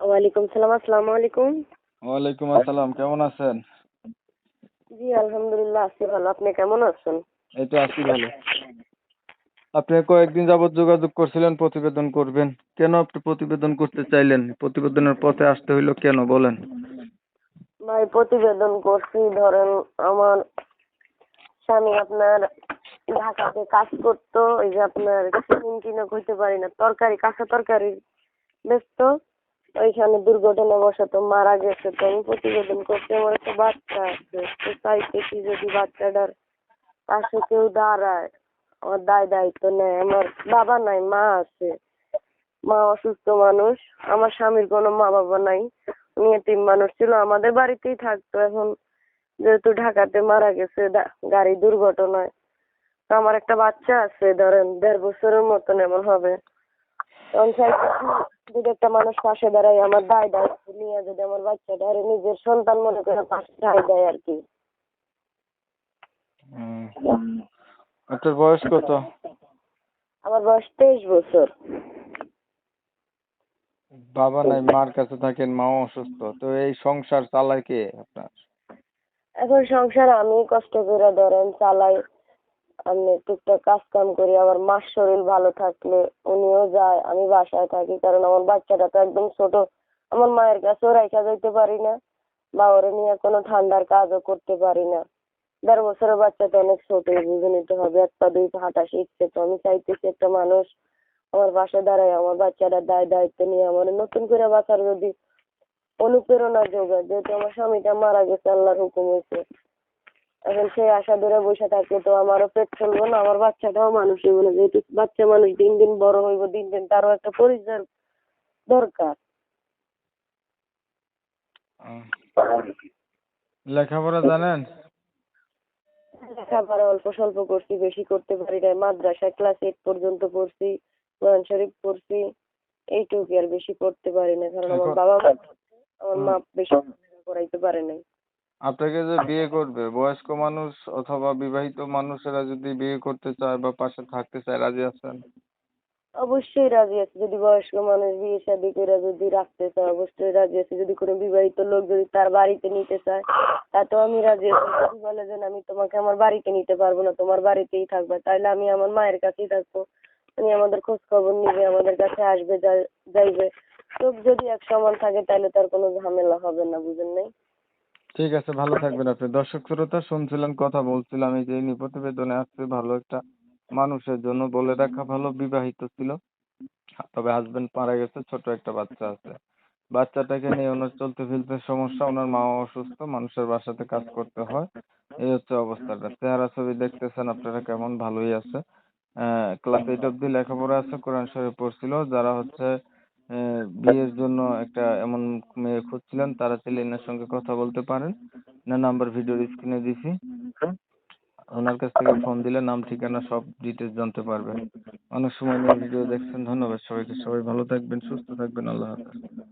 ওয়ালাইকুম সালাম আসসালামু আলাইকুম। ওয়ালাইকুম আসসালাম কেমন আছেন? জি আলহামদুলিল্লাহ আছি ভালো। আপনি কেমন আছেন? এই তো আছি ভালো। আপনি কয়েকদিন যাবত যোগাযোগ করছিলেন প্রতিবেদন করবেন। কেন আপনি প্রতিবেদন করতে চাইলেন? প্রতিবেদনের পথে আসতে হইল কেন বলেন। ভাই প্রতিবেদন করছি ধরেন আমার স্বামী আপনার ঢাকাতে কাজ করতো ওই যে আপনার চিকেন কিনে কইতে পারি না তরকারি কাঁচা তরকারি ব্যস্ত। ওইখানে দুর্ঘটনাবশত মারা গেছে তো আমি প্রতিবেদন করছি আমার একটা বাচ্চা আছে। তো চাইতেছি যদি বাচ্চাটার পাশে কেউ দাঁড়ায়, আমার দায় দায়িত্ব নেয়। আমার বাবা নাই, মা আছে। মা অসুস্থ মানুষ, আমার স্বামীর কোনো মা বাবা নাই। উনি এতিম মানুষ ছিল, আমাদের বাড়িতেই থাকতো। এখন যেহেতু ঢাকাতে মারা গেছে গাড়ি দুর্ঘটনায়। আমার একটা বাচ্চা আছে, ধরেন দেড় বছরের মতন এমন হবে। তখন যদি একটা মানুষ পাশে দাঁড়ায় আমার দায় দায়িত্ব নিয়ে যদি আমার বাচ্চাটা আরে নিজের সন্তান মনে করে পাশে দাঁড়ায় দেয় আর কি। আপনার বয়স কত? আমার বয়স তেইশ বছর। বাবা নাই মার কাছে থাকেন মাও অসুস্থ। তো এই সংসার চালায় কে আপনার? এখন সংসার আমি কষ্ট করে ধরেন চালাই। আমি টুকটাক কাজ কাম করি আবার মার শরীর ভালো থাকলে উনিও যায়, আমি বাসায় থাকি, কারণ আমার বাচ্চাটা তো একদম ছোট, আমার মায়ের কাছেও রাইখা যাইতে পারি না, বা ওরে নিয়ে কোনো ঠান্ডার কাজও করতে পারি না। দেড় বছরের বাচ্চা তো অনেক ছোট, বুঝে নিতে হবে, এক পা, দুই পা হাঁটা শিখছে তো, আমি চাইতেছি একটা মানুষ আমার পাশে দাঁড়ায়, আমার বাচ্চাটার দায় দায়িত্ব নিয়ে আমার নতুন করে বাঁচার যদি অনুপ্রেরণা যোগায়, যেহেতু আমার স্বামীটা মারা গেছে, আল্লাহর হুকুম হয়েছে এখন সেই আশা ধরে বসে থাকলে তো আমারও পেট চলবে না আমার বাচ্চাটাও মানুষ হইব না যেহেতু বাচ্চা মানুষ দিন দিন বড় হইব দিন দিন তারও একটা পরিচয় দরকার। লেখাপড়া জানেন? লেখাপড়া অল্প স্বল্প করছি বেশি করতে পারি না মাদ্রাসা ক্লাস এইট পর্যন্ত পড়ছি কোরআন শরীফ পড়ছি এইটুকু আর বেশি পড়তে পারি না কারণ আমার বাবা মা আমার মা বেশি পড়াইতে পারে নাই। আপনাকে যে বিয়ে করবে, বয়স্ক মানুষ অথবা বিবাহিত মানুষেরা যদি বিয়ে করতে চায় বা পাশে থাকতে চায়, রাজি আছেন? অবশ্যই রাজি আছে। যদি বয়স্ক মানুষ বিয়ে শাদী করে যদি রাখতে চায়, অবশ্যই রাজি আছে। যদি কোনো বিবাহিত লোক যদি তার বাড়িতে নিতে চায়, তাতেও আমি রাজি আছি। যদি বলে যে আমি তোমাকে আমার বাড়িতে নিতে পারব না, তোমার বাড়িতেই থাকবে, তাহলে আমি আমার মায়ের কাছেই থাকব। উনি আমাদের খোঁজ খবর নিবে, আমাদের কাছে আসবে যাইবে। লোক যদি এক সমান থাকে, তাহলে তার কোনো ঝামেলা হবে না, বুঝেন নাই? ঠিক আছে, ভালো থাকবেন আপনি। দর্শক শ্রোতা, শুনছিলেন কথা বলছিলাম, এই যে ইনি প্রতিবেদনে আসছে, ভালো একটা মানুষের জন্য বলে রাখা ভালো, বিবাহিত ছিল। তবে হাজবেন্ড মারা গেছে, ছোট একটা বাচ্চা আছে। বাচ্চাটাকে নিয়ে ওনার চলতে ফিরতে সমস্যা, ওনার মা অসুস্থ, মানুষের বাসাতে কাজ করতে হয়। এই হচ্ছে অবস্থাটা। চেহারা ছবি দেখতেছেন আপনারা, কেমন ভালোই আছে। ক্লাস এইট অব্দি লেখাপড়া আছে, কোরআন শরীফ পড়ছিল, যারা হচ্ছে বিয়ের জন্য একটা এমন মেয়ে খুঁজছিলেন, তারা চাইলে এনার সঙ্গে কথা বলতে পারেন। না নাম্বার ভিডিওর স্ক্রিনে দিছি। ওনার কাছ থেকে ফোন দিলে নাম, ঠিকানা সব ডিটেলস জানতে পারবেন। অনেক সময় নিয়ে ভিডিও দেখছেন। ধন্যবাদ সবাইকে। সবাই ভালো থাকবেন, সুস্থ থাকবেন। আল্লাহ হাফেজ।